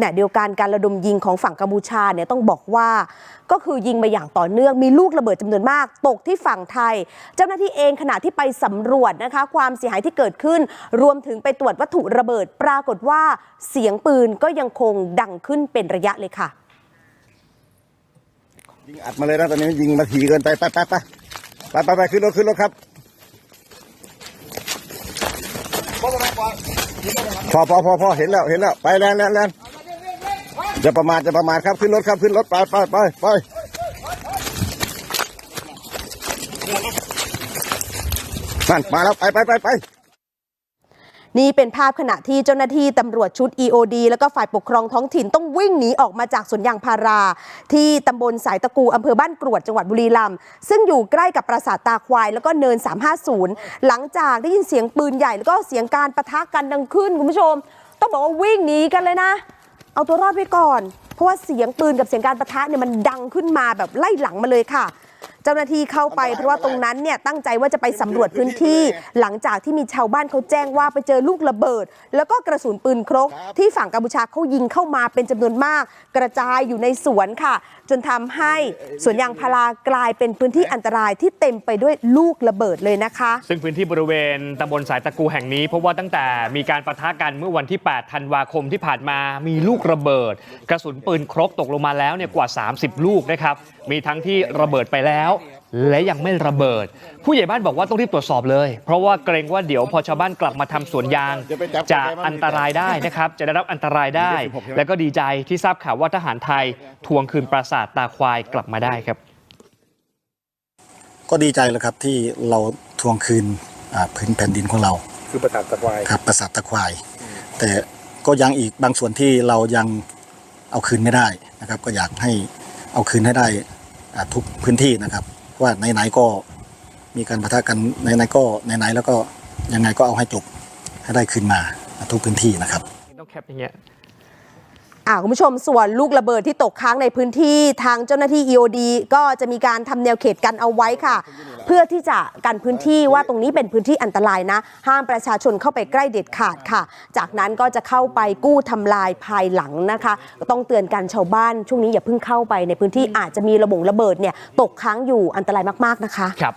ขณะเดียวกันการระดมยิงของฝั่งกัมพูชาเนี่ยต้องบอกว่าก็คือยิงมาอย่างต่อเนื่องมีลูกระเบิดจำนวนมาก ตกที่ฝั่งไทย เจ้าหน้าที่เองขณะที่ไปสำรวจนะคะความเสียหายที่เกิดขึ้น รวมถึงไปตรวจวัตถุระเบิดปรากฏว่าเสียงปืนก็ยังคงดังขึ้นเป็นระยะเลยค่ะยิงอัดมาเลยนะตอนนี้ยิงมาถี่เกินไปไปไปไปไปไปไปขึ้นรถขึ้นรถครับพอพอพอพอเห็นแล้วเห็นแล้วไปแลนแลนแลน จะประมาทจะประมาทครับขึ้นรถครับขึ้นรถไปไปไปไปนั่นมาแล้วไปไปไปไปนี่เป็นภาพขณะที่เจ้าหน้าที่ตำรวจชุด EOD แล้วก็ฝ่ายปกครองท้องถิ่นต้องวิ่งหนีออกมาจากสวนยางพารา ที่ตำบลสายตะกูอำเภอบ้านกรวดจังหวัดบุรีรัมย์ซึ่งอยู่ใกล้กับปราสาทตาควาย แล้วก็เนิน 350 หลังจากได้ยินเสียงปืนใหญ่แล้วก็เสียงการประทะกันดังขึ้นคุณผู้ชม ต้องบอกว่าวิ่งหนีกันเลยนะ เอาตัวรอดไว้ก่อน เพราะว่าเสียงปืนกับเสียงการประทะเนี่ยมันดังขึ้นมาแบบไล่หลังมาเลยค่ะ จ้าหน้าที่เข้าไปเพราะว่าตรงนั้นเนี่ยตั้งใจว่าจะไปสำรวจพื้นที่ หลังจากที่มีชาวบ้านเขาแจ้งว่าไปเจอลูกระเบิด แล้วก็กระสุนปืนครก ที่ฝั่งกัมพูชาเขายิงเข้ามาเป็นจำนวนมาก กระจายอยู่ในสวนค่ะ จนทำให้สวนยางพารากลายเป็นพื้นที่อันตรายที่เต็มไปด้วยลูกระเบิดเลยนะคะ ซึ่งพื้นที่บริเวณตำบลสายตะกูแห่งนี้เพราะว่าตั้งแต่มีการประทะกันเมื่อวันที่ 8 ธันวาคมที่ผ่านมามีลูกระเบิด กระสุนปืนครบตกลงมาแล้วเนี่ยกว่า 30 ลูกนะครับมีทั้งที่ระเบิดไปแล้ว และยังไม่ระเบิด ผู้ใหญ่บ้านบอกว่าต้องรีบตรวจสอบเลย เพราะว่าเกรงว่าเดี๋ยวพอชาวบ้านกลับมาทำสวนยาง จะอันตรายได้นะครับ จะได้รับอันตรายได้ และก็ดีใจที่ทราบข่าวว่าทหารไทยทวงคืนปราสาทตาควายกลับมาได้ครับ ก็ดีใจแล้วครับที่เราทวงคืนอ่าพื้นแผ่นดินของเรา คือประสาทตะควายครับปราสาทตะควาย แต่ก็ยังอีกบางส่วนที่เรายังเอาคืนไม่ได้นะครับ ก็อยากให้เอาคืนให้ได้อ่าทุกพื้นที่นะครับ ว่าไหนๆก็มีการประทะกันไหนๆก็ไหนๆแล้วก็ยังไงก็เอาให้จบให้ได้คืนมาทุกพื้นที่นะครับต้องแคปอย่างเงี้ย อ่าคุณผู้ชมส่วนลูกระเบิดที่ตกค้างในพื้นที่ทางเจ้าหน้าที่ EOD ก็จะมีการทำแนวเขตกันเอาไว้ค่ะ เพื่อที่จะกันพื้นที่ว่าตรงนี้เป็นพื้นที่อันตรายนะ ห้ามประชาชนเข้าไปใกล้เด็ดขาดค่ะ จากนั้นก็จะเข้าไปกู้ทำลายภายหลังนะคะก็ต้องเตือนกันชาวบ้านช่วงนี้อย่าเพิ่งเข้าไปในพื้นที่อาจจะมีระบงระเบิดเนี่ยตกค้างอยู่อันตรายมากๆนะคะ ครับ